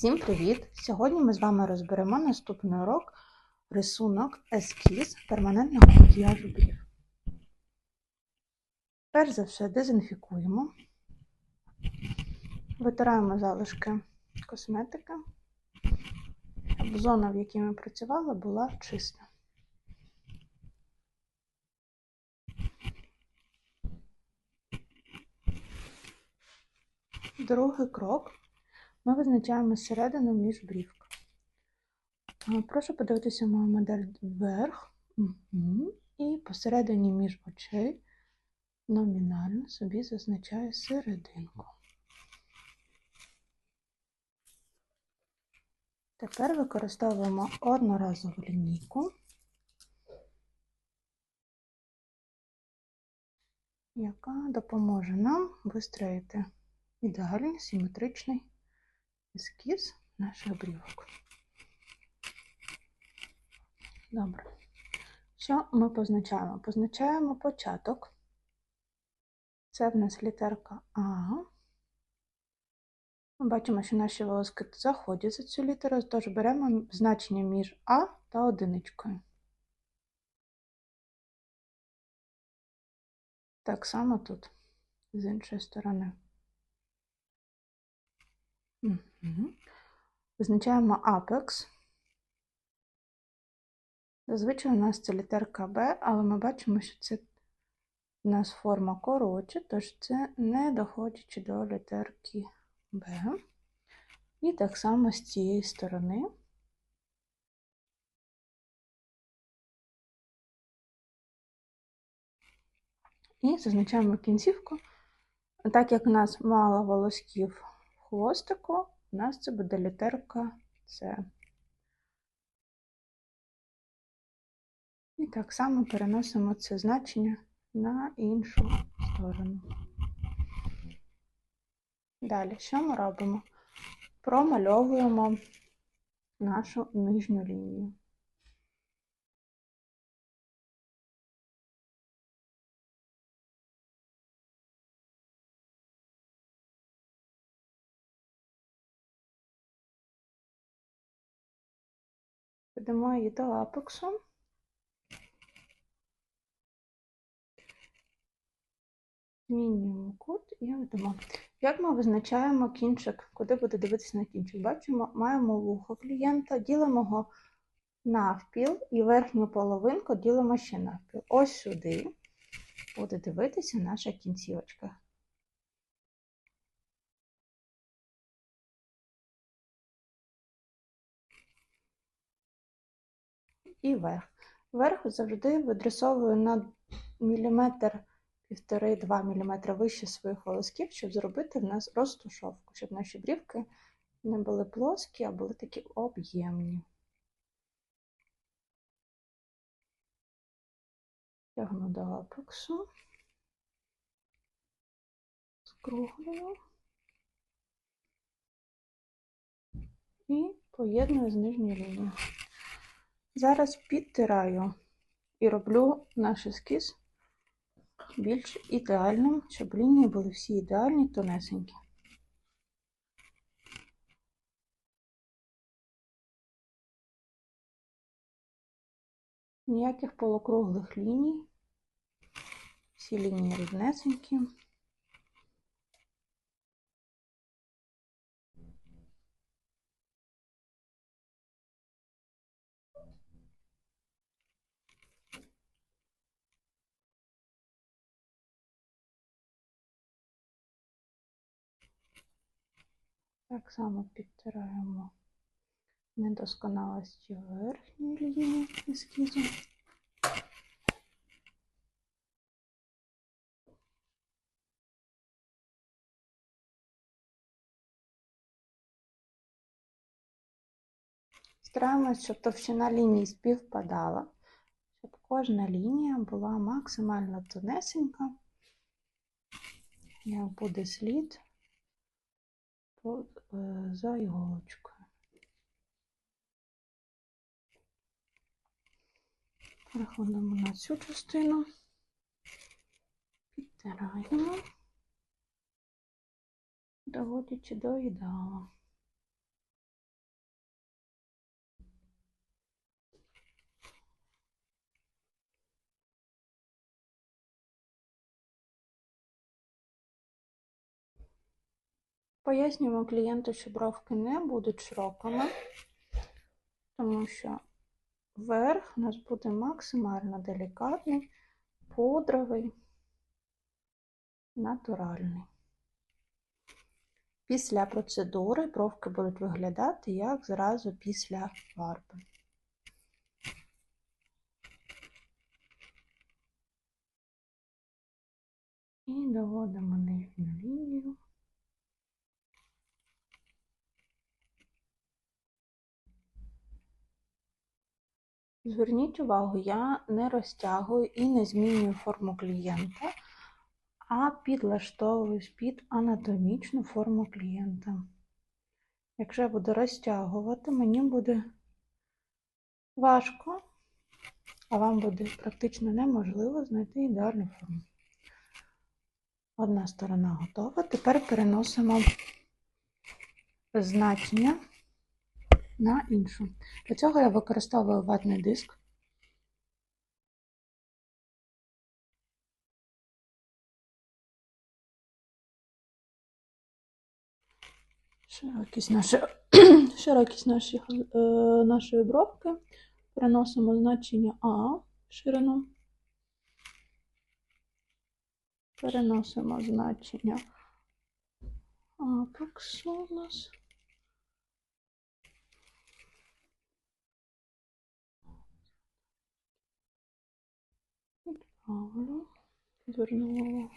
Всім привіт! Сьогодні ми з вами розберемо наступний урок рисунок ескіз перманентного макіяжу брів. Перш за все дезінфікуємо, витираємо залишки косметики, щоб зона, в якій ми працювали, була чиста. Другий крок ми визначаємо середину між брівками. Прошу подивитися мою модель вверх і посередині між очей номінально собі зазначаю серединку. Тепер використовуємо одноразову лінійку, яка допоможе нам вистроїти ідеальний симетричний ескіз наших брівок. Добре. Що ми позначаємо? Позначаємо початок. Це в нас літерка А. Ми бачимо, що наші волоски заходять за цю літеру, тож беремо значення між А та одиничкою. Так само тут, з іншої сторони. Визначаємо Apex. Зазвичай у нас це літерка Б, але ми бачимо, що це у нас форма коротше, тож це не доходячи до літерки Б. І так само з цієї сторони. І зазначаємо кінцівку. Так як у нас мало волосків хвостику у нас це буде літерка С. І так само переносимо це значення на іншу сторону. Далі, що ми робимо? Промальовуємо нашу нижню лінію. Ведемо її до апексу. Змінюємо кут і ведемо. Як ми визначаємо кінчик, куди буде дивитися на кінчик? Бачимо, маємо вухо клієнта, ділимо його навпіл і верхню половинку ділимо ще навпіл. Ось сюди буде дивитися наша кінцівочка. І верх. Верх завжди видрисовую на міліметр, півтори-два міліметри вище своїх волосків, щоб зробити в нас розтушовку, щоб наші брівки не були плоскі, а були такі об'ємні. Тягну до апексу, скруглюю і поєдную з нижньою лінією. Зараз підтираю і роблю наш ескіз більш ідеальним, щоб лінії були всі ідеальні, тонесенькі. Ніяких полукруглих ліній, всі лінії рівнесенькі. Так само підтираємо недосконалості верхньої лінії ескізу. Стараємось, щоб товщина лінії співпадала, щоб кожна лінія була максимально тонесенька, як буде слід за іголочкою. Переходимо на цю частину, підтираємо, доводячи до ідеалу. Пояснюємо клієнту, що бровки не будуть широкими, тому що верх у нас буде максимально делікатний, пудровий, натуральний. Після процедури бровки будуть виглядати як зразу після фарби. І доводимо нижню лінію. Зверніть увагу, я не розтягую і не змінюю форму клієнта, а підлаштовуюсь під анатомічну форму клієнта. Якщо я буду розтягувати, мені буде важко, а вам буде практично неможливо знайти ідеальну форму. Одна сторона готова. Тепер переносимо значення на іншу. Для цього я використовую ватний диск. Широкість, нашої, широкість наших, е, нашої бровки. Переносимо значення А ширину. Переносимо значення апексу у нас. tavolo, torno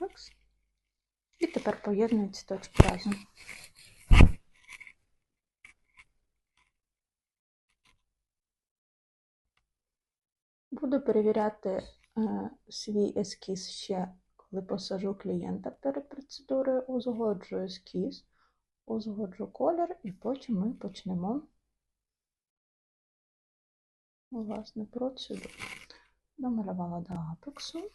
увагу. І тепер поєднують ці точки разом. Буду перевіряти е, свій ескіз ще, коли посажу клієнта перед процедурою, узгоджу ескіз, узгоджу колір і потім ми почнемо власне процедуру. Домалювала до апексу.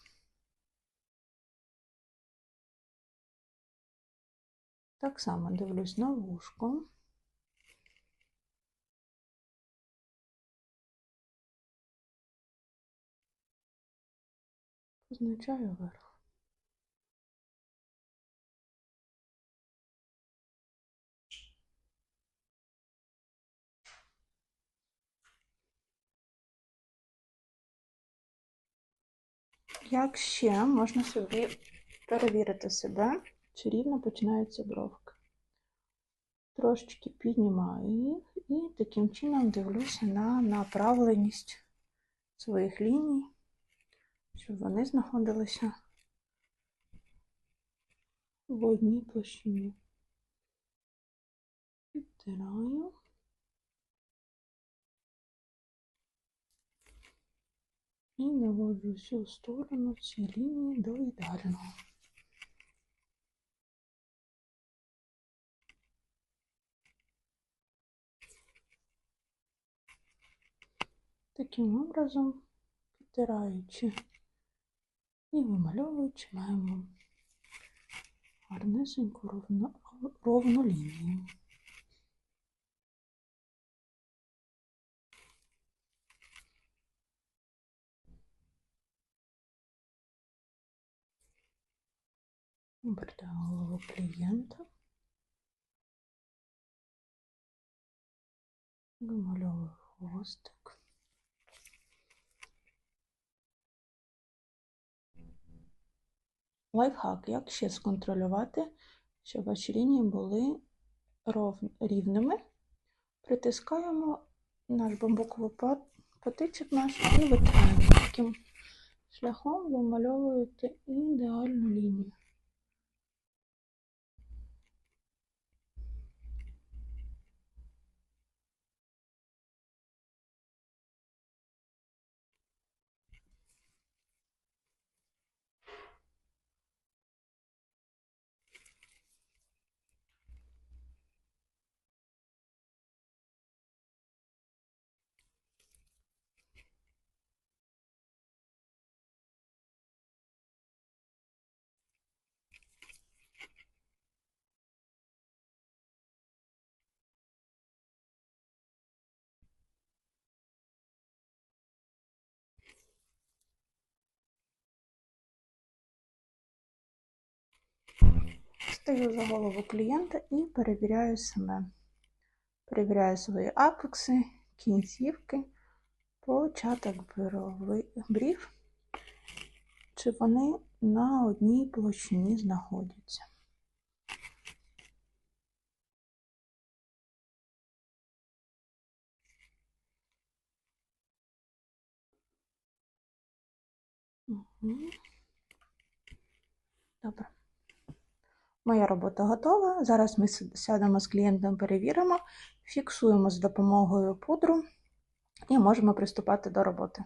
Так само дивлюсь на вушко. Позначаю верх. Як ще можна собі перевірити себе, чи рівно починаються бровки. Трошечки піднімаю їх і таким чином дивлюся на направленість своїх ліній, щоб вони знаходилися в одній площині. Підтираю. І наводжу всю сторону цієї лінії до ідеального. Таким образом, підтираючи і вимальовуючи, маємо гарнесеньку ровно, ровну лінію. Обертаю голову клієнта. Вимальовую хвостик. Лайфхак, як ще сконтролювати, щоб ваші лінії були рівними. Притискаємо наш бамбуковий пат- патичок наш і витираємо. Таким шляхом вимальовуєте ідеальну лінію. Стою за голову клієнта і перевіряю себе. Перевіряю свої апекси, кінцівки, початок брів, чи вони на одній площині знаходяться. Добре. Моя робота готова. Зараз ми сядемо з клієнтом, перевіримо, фіксуємо з допомогою пудру і можемо приступати до роботи.